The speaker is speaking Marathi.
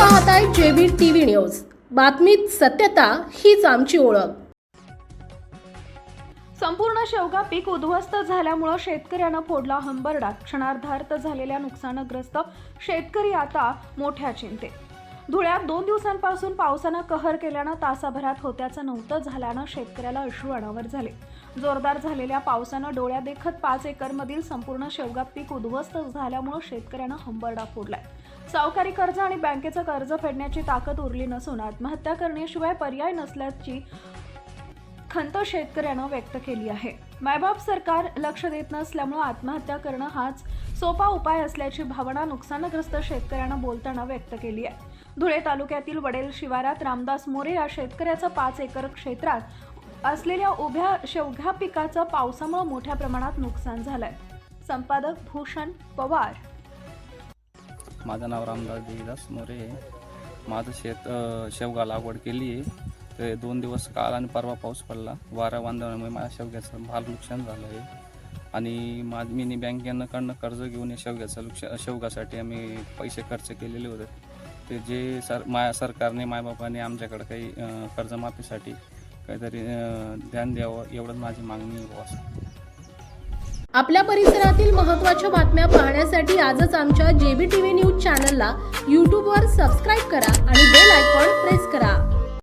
पाहत आहे जेबी टीव्ही न्यूज. बातमीत सत्यता हीच आमची ओळख. संपूर्ण शेवगा पीक उद्ध्वस्त झाल्यामुळं शेतकऱ्यानं फोडला हंबरडा. क्षणार्धार्थ झालेल्या नुकसानग्रस्त शेतकरी आता मोठ्या चिंतेत. धुळ्यात दोन दिवसांपासून पावसानं कहर केल्यानं तासाभरात होत्याचं नव्हतं झाल्यानं शेतकऱ्याला अश्रू अनावर झाले. जोरदार झालेल्या पावसानं डोळ्या देखत पाच एकरमधील संपूर्ण शेवगा पीक उद्ध्वस्त झाल्यामुळं शेतकऱ्यानं हंबरडा फोडलाय. सावकारी कर्ज आणि बँकेचं कर्ज फेडण्याची ताकद उरली नसून आत्महत्या करण्याशिवाय पर्याय नसल्याची खंत शेतकऱ्यानं व्यक्त केली आहे. मायबाप सरकार लक्ष देत नसल्यामुळे आत्महत्या करणं हाच सोपा उपाय असल्याची भावना नुकसानग्रस्त शेतकऱ्यानं बोलताना व्यक्त केली आहे. धुळे तालुक्यातील वडेल शिवारात रामदास मोरे या शेतकऱ्याचं पाच एकर क्षेत्रात असलेल्या उभ्या शेवघ्या पिकाचं पावसामुळे मोठ्या प्रमाणात नुकसान झालंय. संपादक भूषण पवार. माझं नाव रामदास देवीदास मोरे माझं शेत शेवगा लागवड केली आहे. ते दोन दिवस काल आणि परवा पाऊस पडला. वारा वांदळामुळे माझ्या शेवग्याचं फार नुकसान झालं आहे. आणि माझ मी बँकेनं कडनं कर्ज घेऊन या शेवग्याचं नुकसान शेवगासाठी आम्ही पैसे खर्च केलेले होते. ते जे सर माया सरकारने मायबापाने आमच्याकडं काही कर्जमाफीसाठी काहीतरी ध्यान द्यावं एवढंच माझी मागणी असं. आपल्या परिसरातील महत्त्वाच्या बातम्या पाहण्यासाठी आजच आमच्या जेबी टीव्ही न्यूज चॅनलला यूट्यूबवर सबस्क्राईब करा आणि